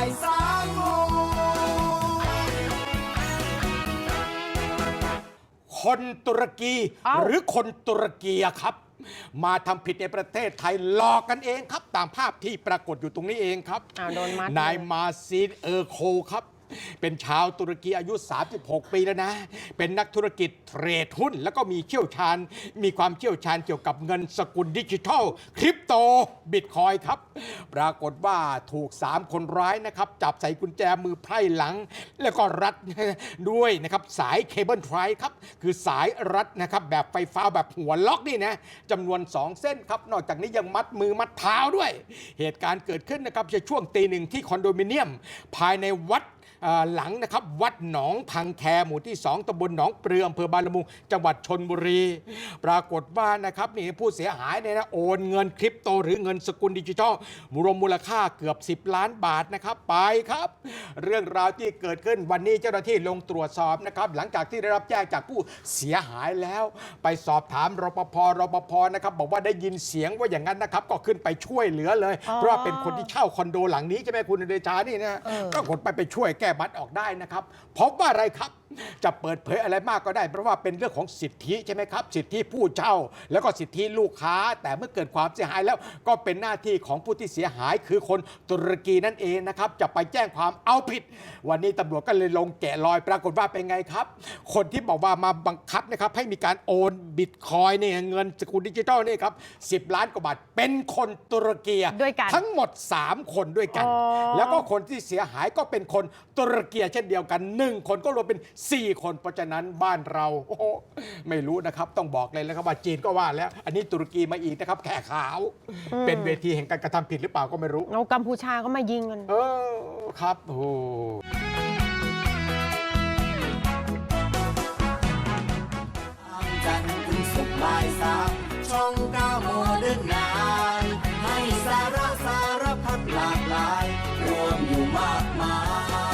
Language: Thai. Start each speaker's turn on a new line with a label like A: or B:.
A: ายสาโท
B: คนตุรกี
C: เอ้า
B: หรือคนตุรกีอะครับ มาทำผิดในประเทศไทยหลอกกันเองครับ ตามภาพที่ปรากฏอยู่ตรงนี้เองครับ
C: อ้าวโดนมัด
B: นาย
C: เลย
B: มาซีดเออร์โคครับ เป็นชาวตุรกีอายุ 36 ปีแล้วนะ เป็นนักธุรกิจเทรดหุ้น แล้วก็มีเชี่ยวชาญ มีความเชี่ยวชาญเกี่ยวกับเงินสกุลดิจิทัล คริปโต บิตคอยครับ ปรากฏว่าถูก 3 คนร้ายนะครับ จับใส่กุญแจมือไพร่หลัง แล้วก็รัดด้วยนะครับ สายเคเบิลไทรครับ คือสายรัดนะครับ แบบไฟฟ้าแบบหัวล็อกนี่นะจำนวน 2 เส้นครับ นอกจากนี้ยังมัดมือมัดเท้าด้วย เหตุการณ์เกิดขึ้นนะครับในช่วงตีหนึ่งที่คอนโดมิเนียม ภายในวัดหลังนะครับวัดหนองพังแคหมู่ที่ 2ตำบลหนองเปลืออำเภอบางละมุงจังหวัดชนบุรี ปรากฏว่านะครับนี่ผู้เสียหายเนี่ยนะโอนเงินคริปโตหรือเงินสกุลดิจิทัลรวมมูลค่าเกือบ 10 ล้านบาทนะครับไปครับ เรื่องราวที่เกิดขึ้นวันนี้เจ้าหน้าที่ลงตรวจสอบนะครับหลังจากที่ได้รับแจ้งจากผู้เสียหายแล้ว ไปสอบถามรปภรปภนะครับบอกว่าได้ยินเสียงว่าอย่างนั้นนะครับก็ขึ้นไปช่วยเหลือเลย
C: อ๋อ
B: เพราะว่าเป็นคนที่เช่าคอนโดหลังนี้ใช่ไหมคุณเดชานี่นะ
C: เออ
B: ก็ปรากฏไปไปช่วยแก้บัตรออกได้นะครับพบว่าอะไรครับ จะเปิดเผยอะไรมากก็ได้ เพราะว่าเป็นเรื่องของสิทธิใช่ไหมครับ สิทธิผู้เช่า แล้วก็สิทธิลูกค้า แต่เมื่อเกิดความเสียหายแล้วก็เป็นหน้าที่ของผู้ที่เสียหายคือคนตุรกีนั่นเองนะครับ จะไปแจ้งความเอาผิด วันนี้ตำรวจก็เลยลงแกะรอยปรากฏว่าเป็นไงครับ คนที่บอกว่ามาบังคับนะครับให้มีการโอนบิตคอยเนี่ยเงินสกุลดิจิทัลนี่ครับ10ล้านกว่าบาทเป็นคนตุรกี
C: ด้วยกัน
B: ทั้งหมด 3 คนด้วยกัน
C: อ๋อ
B: แล้วก็คนที่เสียหายก็เป็นคนตุรกีเช่นเดียวกันหนึ่งคนก็รวมเป็น4 คนเพราะฉะนั้นบ้านเราโอ้ไม่รู้นะครับ ต้องบอกเลยแล้วครับว่าจีนก็ว่าแล้ว อันนี้ตุรกีมาอีกนะครับ แขกขาวเป็นเวทีแห่งการกระทำผิดหรือเปล่าก็ไม่รู้
C: เอากัมพูชาก็มายิงกัน
B: เออครับโอ้ช่องกา